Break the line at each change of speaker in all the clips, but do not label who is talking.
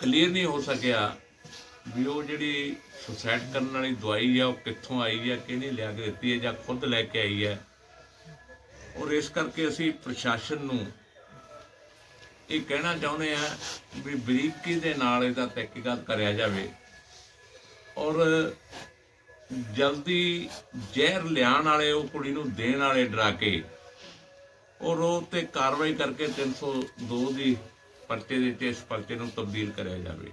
Clear ਨਹੀਂ ਹੋ ਸਕਿਆ ਵੀ ਉਹ ਜਿਹੜੀ ਸੁਸਾਈਡ ਕਰਨ ਵਾਲੀ ਦਵਾਈ ਆ, ਉਹ ਕਿੱਥੋਂ ਆਈ ਹੈ ਕਿਹਨੇ ਲਿਆ ਕੇ ਦਿੱਤੀ ਹੈ ਜਾਂ ਖੁਦ ਲੈ ਕੇ ਆਈ ਹੈ ਔਰ ਇਸ ਕਰਕੇ ਅਸੀਂ ਪ੍ਰਸ਼ਾਸਨ ਨੂੰ ਇਹ ਕਹਿਣਾ ਚਾਹੁੰਦੇ ਆ ਵੀ ਬਰੀਕੀ ਦੇ ਨਾਲ ਇਹਦਾ ਤਹਿਕੀਕਾਤ ਕਰਿਆ ਜਾਵੇ। ਔਰ ਜਲਦੀ ਜ਼ਹਿਰ ਲਿਆਉਣ ਵਾਲੇ, ਉਹ ਕੁੜੀ ਨੂੰ ਦੇਣ ਵਾਲੇ ਡਰਾ ਕੇ, ਔਰ ਉਹ ਤੇ ਕਾਰਵਾਈ ਕਰਕੇ 302 ਦੀ ਪਰਚੇ ਦੇ ਇਸ ਪਰਚੇ ਨੂੰ ਤਬਦੀਲ ਕਰਿਆ ਜਾਵੇ।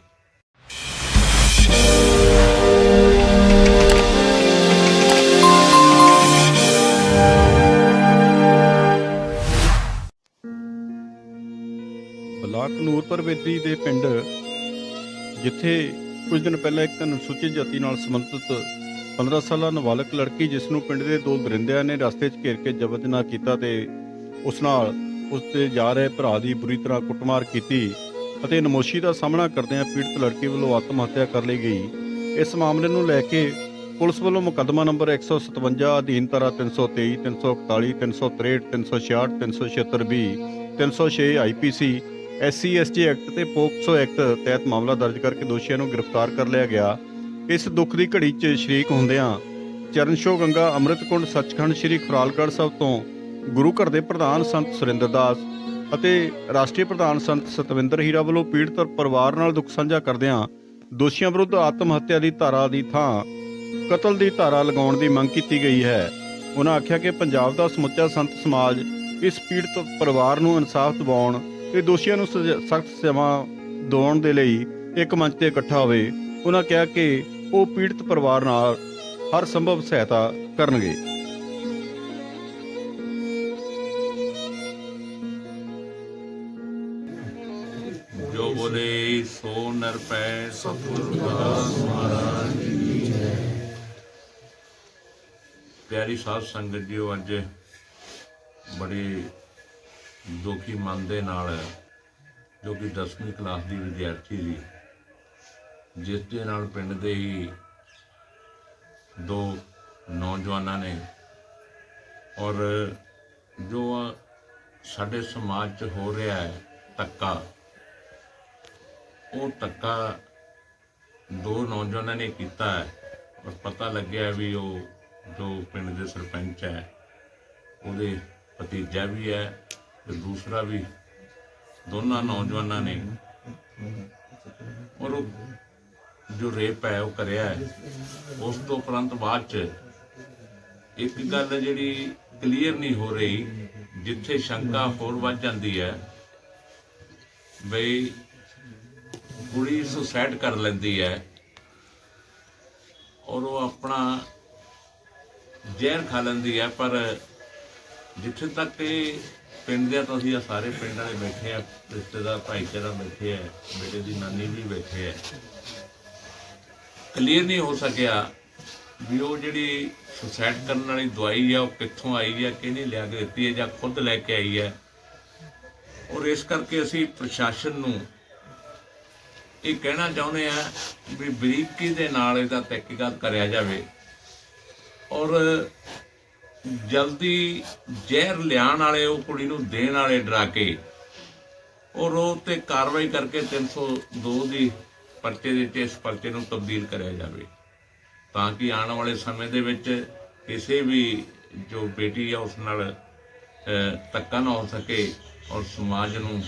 ਬਲਾਕ ਨੂਰਪੁਰ ਬੇਦੀ ਦੇ ਪਿੰਡ, ਜਿੱਥੇ ਕੁਝ ਦਿਨ ਪਹਿਲਾਂ ਇੱਕ ਅਨੁਸੂਚਿਤ ਜਾਤੀ ਨਾਲ ਸੰਬੰਧਿਤ 15 ਸਾਲਾ ਨਾਬਾਲਗ ਲੜਕੀ, ਜਿਸ ਨੂੰ ਪਿੰਡ ਦੇ ਦੋ ਦਰਿੰਦਿਆਂ ਨੇ ਰਸਤੇ 'ਚ ਘੇਰ ਕੇ ਜ਼ਬਰ ਜਨਾਹ ਕੀਤਾ ਤੇ ਉਸ ਨਾਲ ਉਸ ਤੇ ਜਾ ਰਹੇ ਭਰਾ ਦੀ ਬੁਰੀ ਤਰ੍ਹਾਂ ਕੁੱਟਮਾਰ ਕੀਤੀ ਅਤੇ ਨਮੋਸ਼ੀ ਦਾ ਸਾਹਮਣਾ ਕਰਦਿਆਂ ਪੀੜਤ ਲੜਕੀ ਵੱਲੋਂ ਆਤਮ ਹੱਤਿਆ ਕਰ ਲਈ ਗਈ। ਇਸ ਮਾਮਲੇ ਨੂੰ ਲੈ ਕੇ ਪੁਲਿਸ ਵੱਲੋਂ ਮੁਕੱਦਮਾ ਨੰਬਰ 157 ਅਧੀਨ ਧਾਰਾ 323 341 363 366 376 B 306 IPC SC ST act ਤੇ ਪੋਕਸੋ ਐਕਟ ਤਹਿਤ ਮਾਮਲਾ ਦਰਜ ਕਰਕੇ ਦੋਸ਼ੀਆਂ ਨੂੰ ਗ੍ਰਿਫਤਾਰ ਕਰ ਲਿਆ ਗਿਆ। ਇਸ ਦੁੱਖ ਦੀ ਘੜੀ 'ਚ ਸ਼ਰੀਕ ਹੁੰਦਿਆਂ ਚਰਨਸ਼ੋ ਗੰਗਾ ਅੰਮ੍ਰਿਤਕੁੰਡ, ਸੱਚਖੰਡ, ਸ੍ਰੀ ਖਰਾਲਗੜ੍ਹ ਸਾਹਿਬ ਤੋਂ ਗੁਰੂ ਘਰ ਦੇ ਪ੍ਰਧਾਨ ਸੰਤ ਸੁਰਿੰਦਰ ਦਾਸ ਅਤੇ ਰਾਸ਼ਟਰੀ ਪ੍ਰਧਾਨ ਸੰਤ ਸਤਵਿੰਦਰ ਹੀਰਾ ਵੱਲੋਂ ਪੀੜਤ ਪਰਿਵਾਰ ਨਾਲ ਦੁੱਖ ਸਾਂਝਾ ਕਰਦਿਆਂ ਦੋਸ਼ੀਆਂ ਵਿਰੁੱਧ ਆਤਮ ਹੱਤਿਆ ਦੀ ਧਾਰਾ ਦੀ ਥਾਂ, ਕਤਲ ਦੀ ਧਾਰਾ ਲਗਾਉਣ ਦੀ ਮੰਗ ਕੀਤੀ ਗਈ ਹੈ। ਉਹਨਾਂ ਆਖਿਆ ਕਿ ਪੰਜਾਬ ਦਾ ਸਮੁੱਚਾ ਸੰਤ ਸਮਾਜ ਇਸ ਪੀੜਤ ਪਰਿਵਾਰ ਨੂੰ ਇਨਸਾਫ ਦਿਵਾਉਣ ਤੇ ਦੋਸ਼ੀਆਂ ਨੂੰ ਸਖਤ ਸਜ਼ਾ ਦਿਵਾਉਣ ਦੇ ਲਈ ਇੱਕ ਮੰਚ ਤੇ ਇਕੱਠਾ ਹੋਵੇ, ਉਹਨਾਂ ਕਿਹਾ ਕਿ ਉਹ ਪੀੜਤ ਪਰਿਵਾਰ ਨਾਲ ਹਰ ਸੰਭਵ ਸਹਾਇਤਾ ਕਰਨਗੇ।
ਪੈ ਸਤਿਗੁਰੂ ਦਾਸ ਮਹਾਰਾਜ ਕੀ ਜੈ ਪਿਆਰੀ ਸਾਧ ਸੰਗਤ ਜੀਓ, ਅੱਜ ਬੜੇ ਦੁਖੀ ਮਨ ਦੇ ਨਾਲ, ਜੋ ਕਿ 10ਵੀਂ ਕਲਾਸ ਦੀ ਵਿਦਿਆਰਥੀ ਸੀ, ਜਿਸ ਦੇ ਨਾਲ ਪਿੰਡ ਦੇ ਹੀ ਦੋ ਨੌਜਵਾਨਾਂ ਨੇ ਔਰ ਜੋ ਸਾਡੇ ਸਮਾਜ 'ਚ ਹੋ ਰਿਹਾ ਹੈ ਧੱਕਾ ਉਹ ਧੱਕਾ ਦੋ ਨੌਜਵਾਨਾਂ ਨੇ ਕੀਤਾ ਹੈ। ਔਰ ਪਤਾ ਲੱਗਿਆ ਵੀ ਉਹ ਜੋ ਪਿੰਡ ਦੇ ਸਰਪੰਚ ਹੈ, ਉਹਦੇ ਭਤੀਜਾ ਵੀ ਹੈ ਤੇ ਦੂਸਰਾ ਵੀ। ਦੋਨਾਂ ਨੌਜਵਾਨਾਂ ਨੇ। ਔਰ ਉਹ ਜੋ ਰੇਪ ਹੈ, ਉਹ ਕਰਿਆ ਹੈ। ਉਸ ਤੋਂ ਉਪਰੰਤ ਬਾਅਦ ਚ ਇੱਕ ਗੱਲ ਜਿਹੜੀ ਕਲੀਅਰ ਨਹੀਂ ਹੋ ਰਹੀ, ਜਿੱਥੇ ਸ਼ੰਕਾ ਹੋਰ ਵੱਧ ਜਾਂਦੀ ਹੈ, ਬਈ ਕੁੜੀ ਸੁਸਾਈਡ ਕਰ ਲੈਂਦੀ ਹੈ ਔਰ ਉਹ ਆਪਣਾ ਜ਼ਹਿਰ ਖਾ ਲੈਂਦੀ ਹੈ, ਪਰ ਜਿੱਥੇ ਤੱਕ ਇਹ ਪਿੰਡ ਦੇ ਤਾਂ ਅਸੀਂ ਸਾਰੇ ਪਿੰਡ ਵਾਲੇ ਬੈਠੇ ਆ ਰਿਸ਼ਤੇਦਾਰ, ਭਾਈਚਾਰਾ ਬੈਠੇ ਆ ਬੇਟੇ ਦੀ ਨਾਨੀ ਵੀ ਬੈਠੇ ਆ ਕਲੀਅਰ ਨਹੀਂ ਹੋ ਸਕਿਆ ਵੀ ਉਹ ਜਿਹੜੀ ਸੁਸਾਈਡ ਕਰਨ ਵਾਲੀ ਦਵਾਈ ਆ, ਉਹ ਕਿੱਥੋਂ ਆਈ ਹੈ ਕਿਹਨੇ ਲਿਆ ਕੇ ਦਿੱਤੀ ਹੈ ਜਾਂ ਖੁਦ ਲੈ ਕੇ ਆਈ ਹੈ। ਔਰ ਇਸ ਕਰਕੇ ਅਸੀਂ ਪ੍ਰਸ਼ਾਸਨ ਨੂੰ ਇਹ ਕਹਿਣਾ ਚਾਹੁੰਦੇ ਆ ਵੀ ਬਰੀਕੀ ਦੇ ਨਾਲ ਇਹਦਾ ਤਹਿਕੀਕਾਤ ਕਰਿਆ ਜਾਵੇ ਔਰ ਜਲਦੀ ਜ਼ਹਿਰ ਲਿਆਉਣ ਵਾਲੇ ਉਹ ਕੁੜੀ ਨੂੰ ਦੇਣ ਵਾਲੇ ਡਰਾ ਕੇ ਔਰ ਉਹ ਤੇ ਕਾਰਵਾਈ ਕਰਕੇ 302 ਦੀ ਪਰਚੇ ਦੇ ਤੇ ਇਸ ਪਰਚੇ ਨੂੰ ਤਬਦੀਲ ਕਰਿਆ ਜਾਵੇ ਤਾਂ ਕਿ ਆਉਣ ਵਾਲੇ ਸਮੇਂ ਦੇ ਵਿੱਚ ਕਿਸੇ ਵੀ ਜੋ ਬੇਟੀ ਆ ਉਸ ਨਾਲ ਅਹ, ਧੱਕਾ ਨਾ ਹੋ ਸਕੇ ਔਰ ਸਮਾਜ ਨੂੰ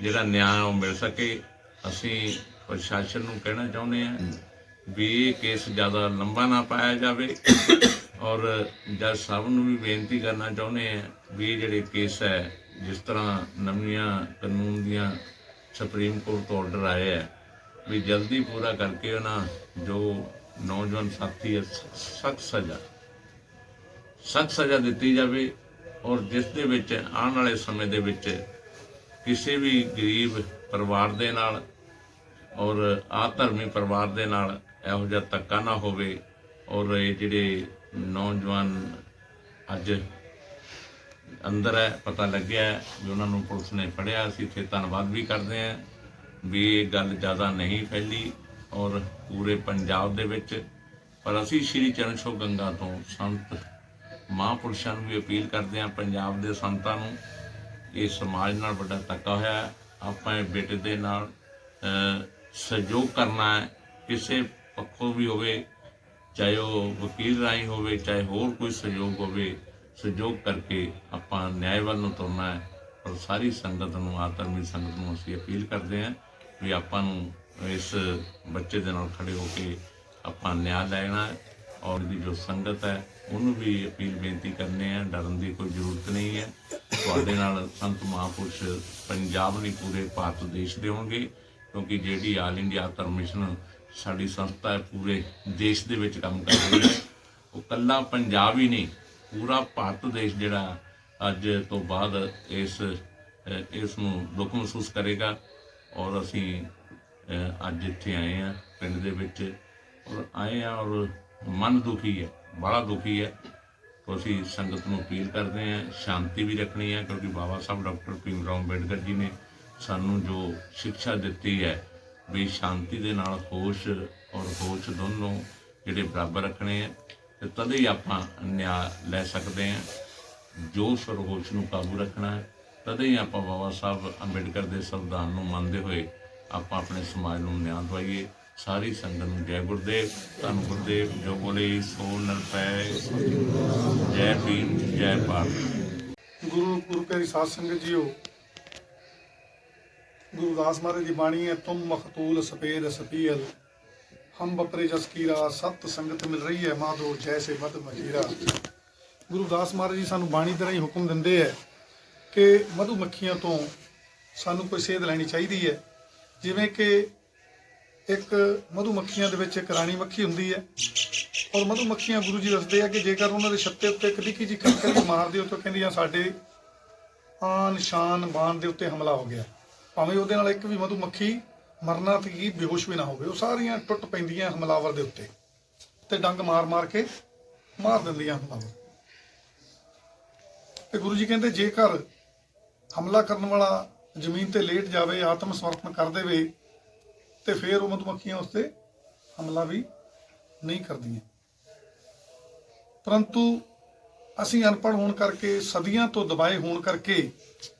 ਜਿਹੜਾ ਨਿਆਂ ਉਹ ਮਿਲ ਸਕੇ। ਅਸੀਂ ਪ੍ਰਸ਼ਾਸਨ ਨੂੰ ਕਹਿਣਾ ਚਾਹੁੰਦੇ ਹਾਂ ਵੀ ਇਹ ਕੇਸ ਜ਼ਿਆਦਾ ਲੰਬਾ ਨਾ ਪਾਇਆ ਜਾਵੇ ਔਰ ਜੱਜ ਸਾਹਿਬ ਨੂੰ ਵੀ ਬੇਨਤੀ ਕਰਨਾ ਚਾਹੁੰਦੇ ਹਾਂ ਵੀ ਇਹ ਜਿਹੜੇ ਕੇਸ ਹੈ, ਜਿਸ ਤਰ੍ਹਾਂ ਨਵੀਆਂ ਕਾਨੂੰਨ ਦੀਆਂ ਸੁਪਰੀਮ ਕੋਰਟ ਤੋਂ ਆਰਡਰ ਆਏ ਹੈ, ਵੀ ਜਲਦੀ ਪੂਰਾ ਕਰਕੇ ਉਹਨਾਂ ਜੋ ਨੌਜਵਾਨ ਸਾਥੀ ਹੈ, ਸਖਤ ਸਜ਼ਾ ਸਖਤ ਸਜ਼ਾ ਦਿੱਤੀ ਜਾਵੇ ਔਰ ਜਿਸ ਦੇ ਵਿੱਚ ਆਉਣ ਵਾਲੇ ਸਮੇਂ ਦੇ ਵਿੱਚ ਕਿਸੇ ਵੀ ਗਰੀਬ ਪਰਿਵਾਰ ਦੇ ਨਾਲ ਔਰ ਆਧਰਮੀ ਪਰਿਵਾਰ ਦੇ ਨਾਲ ਇਹੋ ਜਿਹਾ ਧੱਕਾ ਨਾ ਹੋਵੇ ਔਰ ਇਹ ਜਿਹੜੇ ਨੌਜਵਾਨ ਅੱਜ ਅੰਦਰ ਹੈ, ਪਤਾ ਲੱਗਿਆ ਵੀ ਉਹਨਾਂ ਨੂੰ ਪੁਲਿਸ ਨੇ ਫੜਿਆ, ਅਸੀਂ ਇੱਥੇ ਧੰਨਵਾਦ ਵੀ ਕਰਦੇ ਹਾਂ ਵੀ ਇਹ ਗੱਲ ਜ਼ਿਆਦਾ ਨਹੀਂ ਫੈਲੀ ਔਰ ਪੂਰੇ ਪੰਜਾਬ ਦੇ ਵਿੱਚ। ਪਰ ਅਸੀਂ ਸ਼੍ਰੀ ਚਰਨ ਛੋਹ ਗੰਗਾ ਤੋਂ ਸੰਤ ਮਹਾਂਪੁਰਸ਼ਾਂ ਨੂੰ ਵੀ ਅਪੀਲ ਕਰਦੇ ਹਾਂ, ਪੰਜਾਬ ਦੇ ਸੰਤਾਂ ਨੂੰ, ਇਹ ਸਮਾਜ ਨਾਲ ਵੱਡਾ ਧੱਕਾ ਹੋਇਆ ਆਪਾਂ ਇਹ ਬੇਟੇ ਦੇ ਨਾਲ ਸਹਿਯੋਗ ਕਰਨਾ ਹੈ, ਕਿਸੇ ਪੱਖੋਂ ਵੀ ਹੋਵੇ, ਚਾਹੇ ਉਹ ਵਕੀਲ ਰਾਹੀਂ ਹੋਵੇ, ਚਾਹੇ ਹੋਰ ਕੋਈ ਸਹਿਯੋਗ ਹੋਵੇ, ਸਹਿਯੋਗ ਕਰਕੇ ਆਪਾਂ ਨਿਆਂ ਵੱਲ ਨੂੰ ਤੁਰਨਾ ਹੈ ਔਰ ਸਾਰੀ ਸੰਗਤ ਨੂੰ ਆਤਰਮੀ ਸੰਗਤ ਨੂੰ ਅਸੀਂ ਅਪੀਲ ਕਰਦੇ ਹਾਂ ਵੀ ਆਪਾਂ ਨੂੰ ਇਸ ਬੱਚੇ ਦੇ ਨਾਲ ਖੜੇ ਹੋ ਕੇ ਆਪਾਂ ਨਿਆਂ ਲੈਣਾ ਔਰ ਦੀ ਜੋ ਸੰਗਤ ਹੈ, ਉਹਨੂੰ ਵੀ ਅਪੀਲ ਬੇਨਤੀ ਕਰਨੇ ਆ ਡਰਨ ਦੀ ਕੋਈ ਜ਼ਰੂਰਤ ਨਹੀਂ ਹੈ। ਤੁਹਾਡੇ ਨਾਲ ਸੰਤ ਮਹਾਂਪੁਰਸ਼ ਪੰਜਾਬ ਨਹੀਂ, ਪੂਰੇ ਭਾਰਤ ਦੇਸ਼ ਦੇ ਹੋਣਗੇ। ਕਿਉਂਕਿ ਜਿਹੜੀ ਆਲ ਇੰਡੀਆ ਧਰਮ ਮਿਸ਼ਨ ਸਾਡੀ ਸੰਸਥਾ ਹੈ, ਪੂਰੇ ਦੇਸ਼ ਦੇ ਵਿੱਚ ਕੰਮ ਕਰ ਰਹੀ ਹੈ। ਉਹ ਕੱਲਾ ਪੰਜਾਬ ਹੀ ਨਹੀਂ, ਪੂਰਾ ਭਾਰਤ ਦੇਸ਼ ਜਿਹੜਾ ਅੱਜ ਤੋਂ ਬਾਅਦ ਇਸ ਇਸ ਨੂੰ ਦੁੱਖ ਮਹਿਸੂਸ ਕਰੇਗਾ। ਔਰ ਅਸੀਂ ਅੱਜ ਇੱਥੇ ਆਏ ਆ ਪਿੰਡ ਦੇ ਵਿੱਚ। ਔਰ ਆਏ ਆ ਔਰ ਮਨ ਦੁਖੀ ਹੈ, ਬੜਾ ਦੁਖੀ ਹੈ। ਤੋ ਅਸੀਂ ਸੰਗਤ ਨੂੰ ਅਪੀਲ ਕਰਦੇ ਹਾਂ, ਸ਼ਾਂਤੀ ਵੀ ਰੱਖਣੀ ਹੈ, ਕਿਉਂਕਿ ਬਾਬਾ ਸਾਹਿਬ, ਡਾਕਟਰ ਭੀਮ ਰਾਓ ਅੰਬੇਡਕਰ ਜੀ ਨੇ ਸਾਨੂੰ ਜੋ ਸਿੱਖਿਆ ਦਿੱਤੀ ਹੈ, ਵੀ ਸ਼ਾਂਤੀ ਦੇ ਨਾਲ ਹੋਸ਼ ਔਰ ਹੋਸ਼ ਦੋਨੋਂ ਜਿਹੜੇ ਬਰਾਬਰ ਰੱਖਣੇ ਆ, ਤੇ ਤਦੇ ਹੀ ਆਪਾਂ ਨਿਆਂ ਲੈ ਸਕਦੇ ਹਾਂ ਜੋਸ਼ ਔਰ ਹੋਸ਼ ਨੂੰ ਕਾਬੂ ਰੱਖਣਾ ਹੈ, ਤਦੇ ਹੀ ਆਪਾਂ ਬਾਬਾ ਸਾਹਿਬ ਅੰਬੇਡਕਰ ਦੇ ਸੰਵਿਧਾਨ ਨੂੰ ਮੰਨਦੇ ਹੋਏ ਆਪਾਂ ਆਪਣੇ ਸਮਾਜ ਨੂੰ ਨਿਆਂ ਦਵਾਈਏ। ਸਾਰੀ ਸੰਗਤ ਨੂੰ ਜੈ ਗੁਰਦੇਵ, ਧੰਨ ਗੁਰਦੇਵ, ਜੋ ਬੋਲੇ ਸੋ ਨਰ ਪੈ, ਜੈ ਭੀਮ, ਜੈ ਭਾਰਤ।
ਗੁਰੂ ਗੁਰੂ ਪਿਆਰੀ ਸਾਧ ਸੰਗਤ ਜੀਓ ਗੁਰੂ ਦਾਸ ਮਹਾਰਾਜ ਦੀ ਬਾਣੀ ਹੈ, ਤੁਮ ਮਖਤੂਲ ਸਫੇਦ ਸਪੀਲ ਹਮ ਬਪਰੇ ਜਸ ਕੀਰਾ ਸਤ ਸੰਗਤ ਮਿਲ ਰਹੀ ਹੈ, ਮਾਧੋ ਜੈਸੇ ਮਦ ਮਜੀਰਾ। ਗੁਰੂ ਦਾਸ ਮਹਾਰਾਜ ਜੀ ਸਾਨੂੰ ਬਾਣੀ ਦੇ ਰਾਹੀਂ ਹੁਕਮ ਦਿੰਦੇ ਹੈ ਕਿ ਮਧੂ ਮੱਖੀਆਂ ਤੋਂ ਸਾਨੂੰ ਕੋਈ ਸੇਧ ਲੈਣੀ ਚਾਹੀਦੀ ਹੈ। ਜਿਵੇਂ ਕਿ ਇੱਕ ਮਧੂ ਮੱਖੀਆਂ ਦੇ ਵਿੱਚ ਇੱਕ ਰਾਣੀ ਮੱਖੀ ਹੁੰਦੀ ਹੈ ਔਰ ਮਧੂ ਮੱਖੀਆਂ ਗੁਰੂ ਜੀ ਦੱਸਦੇ ਆ ਕਿ ਜੇਕਰ ਉਹਨਾਂ ਦੇ ਛੱਤੇ ਉੱਤੇ ਇੱਕ ਨਿੱਕੀ ਜਿਹੀ ਕੰਕਰ ਮਾਰਦੇ ਹੋ ਤਾਂ ਕਹਿੰਦੀਆਂ ਸਾਡੇ ਆਨ ਸ਼ਾਨ ਬਾਣ ਦੇ ਉੱਤੇ ਹਮਲਾ ਹੋ ਗਿਆ। ਭਾਵੇਂ ਉਹਦੇ ਨਾਲ ਇੱਕ ਵੀ ਮਧੂਮੱਖੀ ਮਰਨਾ ਤੇ ਕੀ ਬੇਹੋਸ਼ ਵੀ ਨਾ ਹੋਵੇ, ਉਹ ਸਾਰੀਆਂ ਟੁੱਟ ਪੈਂਦੀਆਂ ਹਮਲਾਵਰ ਦੇ ਉੱਤੇ। ਤੇ ਡੰਗ ਮਾਰ ਮਾਰ ਕੇ ਮਾਰ ਦਿੰਦੀਆਂ ਹਮਲਾਵਰ। ਤੇ ਗੁਰੂ ਜੀ ਕਹਿੰਦੇ, ਜੇਕਰ ਹਮਲਾ ਕਰਨ ਵਾਲਾ ਜ਼ਮੀਨ ਤੇ ਲੇਟ ਜਾਵੇ, ਆਤਮ ਸਮਰਪਣ ਕਰ ਦੇਵੇ, ਤੇ ਫਿਰ ਉਹ ਮਧੂਮੱਖੀਆਂ ਉਸ ਤੇ ਹਮਲਾ ਵੀ ਨਹੀਂ ਕਰਦੀਆਂ। ਪਰੰਤੂ ਅਸੀਂ ਅਨਪੜ੍ਹ ਹੋਣ ਕਰਕੇ, ਸਦੀਆਂ ਤੋਂ ਦਬਾਏ ਹੋਣ ਕਰਕੇ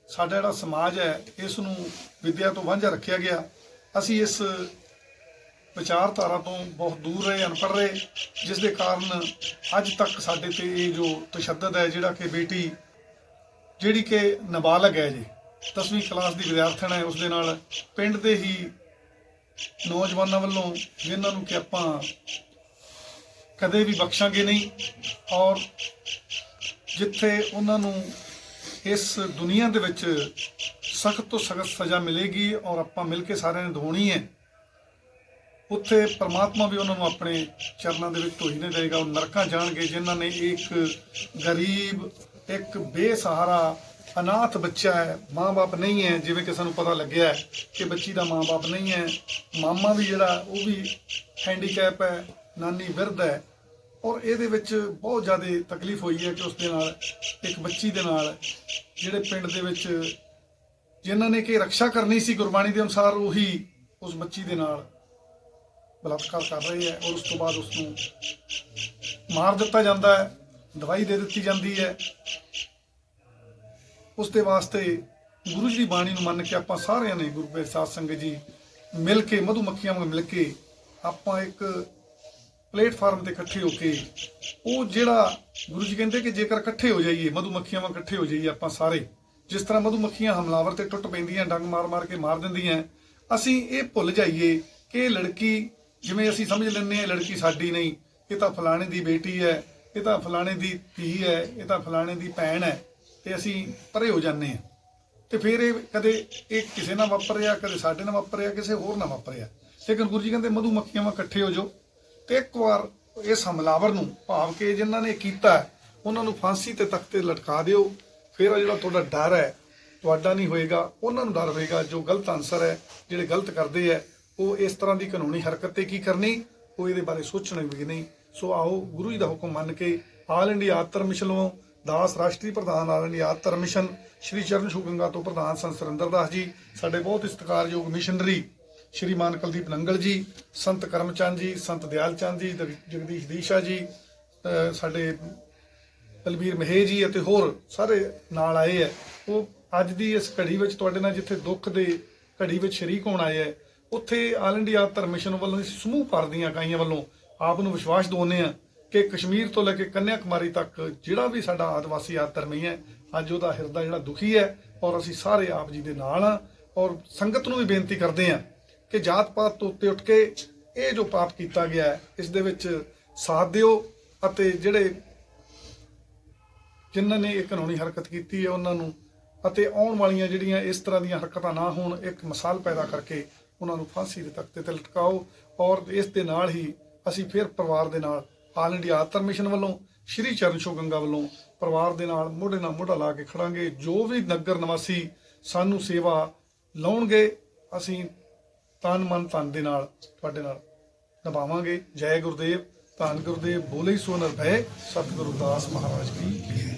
ਸਾਡਾ ਜਿਹੜਾ ਸਮਾਜ ਹੈ, ਇਸ ਨੂੰ ਵਿੱਦਿਆ ਤੋਂ ਵਾਂਝਾ ਰੱਖਿਆ ਗਿਆ। ਅਸੀਂ ਇਸ ਵਿਚਾਰਧਾਰਾ ਤੋਂ ਬਹੁਤ ਦੂਰ ਰਹੇ, ਅਨਪੜ੍ਹ ਰਹੇ, ਜਿਸ ਦੇ ਕਾਰਨ ਅੱਜ ਤੱਕ ਸਾਡੇ ਤੇ ਇਹ ਜੋ ਤਸ਼ੱਦਦ ਹੈ, ਜਿਹੜਾ ਕਿ ਬੇਟੀ ਜਿਹੜੀ ਕਿ ਨਾਬਾਲਗ ਹੈ ਜੀ 10ਵੀਂ ਕਲਾਸ ਦੀ ਵਿਦਿਆਰਥਣ ਹੈ, ਉਸ ਦੇ ਨਾਲ ਪਿੰਡ ਦੇ ਹੀ ਨੌਜਵਾਨਾਂ ਵੱਲੋਂ ਜਿਨ੍ਹਾਂ ਨੂੰ ਕਿ ਆਪਾਂ ਕਦੇ ਵੀ ਬਖਸ਼ਾਂਗੇ ਨਹੀਂ ਔਰ ਜਿੱਥੇ ਉਹਨਾਂ ਨੂੰ ਇਸ ਦੁਨੀਆ ਦੇ ਵਿੱਚ ਸਖਤ ਤੋਂ ਸਖਤ ਸਜ਼ਾ ਮਿਲੇਗੀ ਔਰ ਆਪਾਂ ਮਿਲ ਕੇ ਸਾਰਿਆਂ ਨੇ ਧੋਣੀ ਹੈ। ਉੱਥੇ ਪਰਮਾਤਮਾ ਵੀ ਉਹਨਾਂ ਨੂੰ ਆਪਣੇ ਚਰਨਾਂ ਦੇ ਵਿੱਚ ਢੋਈ ਨਹੀਂ ਦੇਗਾ ਉਹ ਨਰਕਾਂ ਜਾਣਗੇ, ਜਿਨ੍ਹਾਂ ਨੇ ਇੱਕ ਗਰੀਬ, ਇੱਕ ਬੇਸਹਾਰਾ, ਅਨਾਥ ਬੱਚਾ ਹੈ, ਮਾਂ-ਬਾਪ ਨਹੀਂ ਹੈ, ਜਿਵੇਂ ਕਿ ਸਾਨੂੰ ਪਤਾ ਲੱਗਿਆ ਹੈ ਕਿ ਬੱਚੀ ਦਾ ਮਾਂ-ਬਾਪ ਨਹੀਂ ਹੈ। ਮਾਮਾ ਵੀ ਜਿਹੜਾ, ਉਹ ਵੀ ਹੈਂਡੀਕੈਪ ਹੈ, ਨਾਨੀ ਵਿਰਧ ਹੈ। ਔਰ ਇਹਦੇ ਵਿੱਚ ਬਹੁਤ ਜ਼ਿਆਦਾ ਤਕਲੀਫ ਹੋਈ ਹੈ ਕਿ ਉਸ ਦੇ ਨਾਲ, ਇੱਕ ਬੱਚੀ ਦੇ ਨਾਲ, ਜਿਹੜੇ ਪਿੰਡ ਦੇ ਵਿੱਚ ਜਿਨ੍ਹਾਂ ਨੇ ਕਿ ਰੱਖਿਆ ਕਰਨੀ ਸੀ ਗੁਰਬਾਣੀ ਦੇ ਅਨੁਸਾਰ, ਉਹੀ ਉਸ ਬੱਚੀ ਦੇ ਨਾਲ ਬਲਾਤਕਾਰ ਕਰ ਰਹੇ ਹੈ ਔਰ ਉਸ ਤੋਂ ਬਾਅਦ ਉਸ ਨੂੰ ਮਾਰ ਦਿੱਤਾ ਜਾਂਦਾ ਹੈ, ਦਵਾਈ ਦੇ ਦਿੱਤੀ ਜਾਂਦੀ ਹੈ। ਉਸ ਦੇ ਵਾਸਤੇ ਗੁਰੂ ਜੀ ਦੀ ਬਾਣੀ ਨੂੰ ਮੰਨ ਕੇ ਆਪਾਂ ਸਾਰਿਆਂ ਨੇ ਗੁਰੂ ਗ੍ਰੰਥ ਸਾਹਿਬ ਸੰਗਤ ਜੀ ਮਿਲ ਕੇ ਮਧੂ ਮੱਖੀਆਂ ਵਾਂਗ ਮਿਲ ਕੇ ਆਪਾਂ ਇੱਕ ਪਲੇਟਫਾਰਮ ਤੇ ਇਕੱਠੇ ਹੋ ਕੇ, ਉਹ ਜਿਹੜਾ ਗੁਰੂ ਜੀ ਕਹਿੰਦੇ ਕਿ ਜੇਕਰ ਇਕੱਠੇ ਹੋ ਜਾਈਏ ਮਧੂ ਵਾਂਗ ਇਕੱਠੇ ਹੋ ਜਾਈਏ ਆਪਾਂ ਸਾਰੇ, ਜਿਸ ਤਰ੍ਹਾਂ ਮਧੂਮੱਖੀਆਂ ਹਮਲਾਵਰ ਤੇ ਟੁੱਟ ਪੈਂਦੀਆਂ, ਡੰਗ ਮਾਰ ਮਾਰ ਕੇ ਮਾਰ ਦਿੰਦੀਆਂ, ਅਸੀਂ ਇਹ ਭੁੱਲ ਜਾਈਏ ਕਿ ਇਹ ਲੜਕੀ, ਜਿਵੇਂ ਅਸੀਂ ਸਮਝ ਲੈਂਦੇ ਹਾਂ ਲੜਕੀ ਸਾਡੀ ਨਹੀਂ, ਇਹ ਤਾਂ ਫਲਾਣੇ ਦੀ ਬੇਟੀ ਹੈ, ਇਹ ਤਾਂ ਫਲਾਣੇ ਦੀ ਧੀ ਹੈ, ਇਹ ਤਾਂ ਫਲਾਣੇ ਦੀ ਭੈਣ ਹੈ, ਤੇ ਅਸੀਂ ਪਰੇ ਹੋ ਜਾਂਦੇ ਹਾਂ। ਤੇ ਫਿਰ ਇਹ ਕਦੇ ਇਹ ਕਿਸੇ ਨਾਲ ਵਾਪਰਿਆ, ਕਦੇ ਸਾਡੇ ਨਾਲ ਵਾਪਰਿਆ, ਕਿਸੇ ਹੋਰ ਨਾਲ ਵਾਪਰਿਆ। ਲੇਕਿਨ ਗੁਰੂ ਜੀ ਕਹਿੰਦੇ ਮਧੂ ਮੱਖੀਆਂ ਵਾਂ ਇਕੱਠੇ ਹੋ ਜਾਓ। ਤੇ ਇੱਕ ਵਾਰ ਇਸ ਹਮਲਾਵਰ ਨੂੰ ਭਾਵ ਕਿ ਜਿਨ੍ਹਾਂ ਨੇ ਕੀਤਾ ਉਹਨਾਂ ਨੂੰ ਫਾਂਸੀ ਤੇ ਤਖਤ ਲਟਕਾ ਦਿਓ। ਫਿਰ ਉਹ ਜਿਹੜਾ ਤੁਹਾਡਾ ਡਰ ਹੈ, ਤੁਹਾਡਾ ਨਹੀਂ ਹੋਏਗਾ, ਉਹਨਾਂ ਨੂੰ ਡਰ ਹੋਏਗਾ। ਜੋ ਗਲਤ ਅਨਸਰ ਹੈ, ਜਿਹੜੇ ਗਲਤ ਕਰਦੇ ਹੈ, ਉਹ ਇਸ ਤਰ੍ਹਾਂ ਦੀ ਕਾਨੂੰਨੀ ਹਰਕਤ ਤੇ ਕੀ ਕਰਨੀ? ਉਹ ਇਹਦੇ ਬਾਰੇ ਸੋਚਣਾ ਵੀ ਨਹੀਂ। ਸੋ ਆਓ ਗੁਰੂ ਜੀ ਦਾ ਹੁਕਮ ਮੰਨ ਕੇ ਆਲ ਇੰਡੀਆ ਆਤਰ ਮਿਸ਼ਨ ਵੱਲੋਂ ਦਾਸ ਰਾਸ਼ਟਰੀ ਪ੍ਰਧਾਨ ਆਲ ਇੰਡੀਆ ਆਤਰ ਮਿਸ਼ਨ ਸ਼੍ਰੀ ਚਰਨ ਛੂ ਗੰਗਾ ਤੋਂ ਪ੍ਰਧਾਨ ਸੰਤ ਸੁਰਿੰਦਰ ਦਾਸ ਜੀ, ਸਾਡੇ ਬਹੁਤ ਇਸਤਿਕਾਰਯੋਗ ਮਿਸ਼ਨਰੀ ਸ਼੍ਰੀਮਾਨ ਕੁਲਦੀਪ ਨੰਗਲ ਜੀ, ਸੰਤ ਕਰਮਚੰਦ ਜੀ, ਸੰਤ ਦਿਆਲ ਚੰਦ ਜੀ, ਜਗ- ਜਗਦੀਸ਼ ਦੀਸ਼ਾ ਜੀ ਸਾਡੇ ਬਲਬੀਰ ਮਹੇ ਜੀ ਅਤੇ ਹੋਰ ਸਾਰੇ ਨਾਲ ਆਏ ਹੈ। ਉਹ ਅੱਜ ਦੀ ਇਸ ਘੜੀ ਵਿੱਚ ਤੁਹਾਡੇ ਨਾਲ ਜਿੱਥੇ ਦੁੱਖ ਦੇ ਘੜੀ ਵਿੱਚ ਸ਼ਰੀਕ ਹੋਣ ਆਏ ਹੈ, ਉੱਥੇ ਆਲ ਇੰਡੀਆ ਧਰਮ ਮਿਸ਼ਨ ਵੱਲੋਂ ਇਸ ਸਮੂਹ ਭਰ ਦੀਆਂ ਇਕਾਈਆਂ ਵੱਲੋਂ ਆਪ ਨੂੰ ਵਿਸ਼ਵਾਸ ਦਿਵਾਉਂਦੇ ਆ ਕਿ ਕਸ਼ਮੀਰ ਤੋਂ ਲੈ ਕੇ ਕੰਨਿਆ ਕੁਮਾਰੀ ਤੱਕ ਜਿਹੜਾ ਵੀ ਸਾਡਾ ਆਦਿਵਾਸੀ ਆਦ ਧਰਮੀ ਹੈ, ਅੱਜ ਉਹਦਾ ਹਿਰਦਾ ਜਿਹੜਾ ਦੁਖੀ ਹੈ ਔਰ ਅਸੀਂ ਸਾਰੇ ਆਪ ਜੀ ਦੇ ਨਾਲ ਆ ਔਰ ਸੰਗਤ ਨੂੰ ਵੀ ਬੇਨਤੀ ਕਰਦੇ ਆ ਕਿ ਜਾਤ ਪਾਤ ਤੋਂ ਉੱਤੇ ਉੱਠ ਕੇ ਇਹ ਜੋ ਪਾਪ ਕੀਤਾ ਗਿਆ ਹੈ, ਇਸ ਦੇ ਵਿੱਚ ਸਾਥ ਦਿਓ ਅਤੇ ਜਿਹੜੇ ਜਿਨ੍ਹਾਂ ਨੇ ਇਹ ਕਾਨੂੰਨੀ ਹਰਕਤ ਕੀਤੀ ਹੈ ਉਹਨਾਂ ਨੂੰ ਅਤੇ ਆਉਣ ਵਾਲੀਆਂ ਜਿਹੜੀਆਂ ਇਸ ਤਰ੍ਹਾਂ ਦੀਆਂ ਹਰਕਤਾਂ ਨਾ ਹੋਣ, ਇੱਕ ਮਿਸਾਲ ਪੈਦਾ ਕਰਕੇ ਉਹਨਾਂ ਨੂੰ ਫਾਂਸੀ ਦੇ ਤਖਤੇ ਤੇ ਲਟਕਾਓ ਔਰ ਇਸ ਦੇ ਨਾਲ ਹੀ ਅਸੀਂ ਫਿਰ ਪਰਿਵਾਰ ਦੇ ਨਾਲ ਆਲ ਇੰਡੀਆ ਆਤਰ ਮਿਸ਼ਨ ਵੱਲੋਂ, ਸ਼੍ਰੀ ਚਰਨ ਸ਼ੋ ਗੰਗਾ ਵੱਲੋਂ ਪਰਿਵਾਰ ਦੇ ਨਾਲ ਮੋਢੇ ਨਾਲ ਮੋਢਾ ਲਾ ਕੇ ਖੜਾਂਗੇ। ਜੋ ਵੀ ਨਗਰ ਨਿਵਾਸੀ ਸਾਨੂੰ ਸੇਵਾ ਲਾਉਣਗੇ, ਅਸੀਂ ਤਨ ਮਨ ਧਨ ਦੇ ਨਾਲ ਤੁਹਾਡੇ ਨਾਲ ਨਿਭਾਵਾਂਗੇ। ਜੈ ਗੁਰਦੇਵ, ਧੰਨ ਗੁਰਦੇਵ, ਬੋਲੇ ਸੋ ਨਿਰਭੈ। ਸਤਿਗੁਰੂ ਦਾਸ ਮਹਾਰਾਜ ਕੀ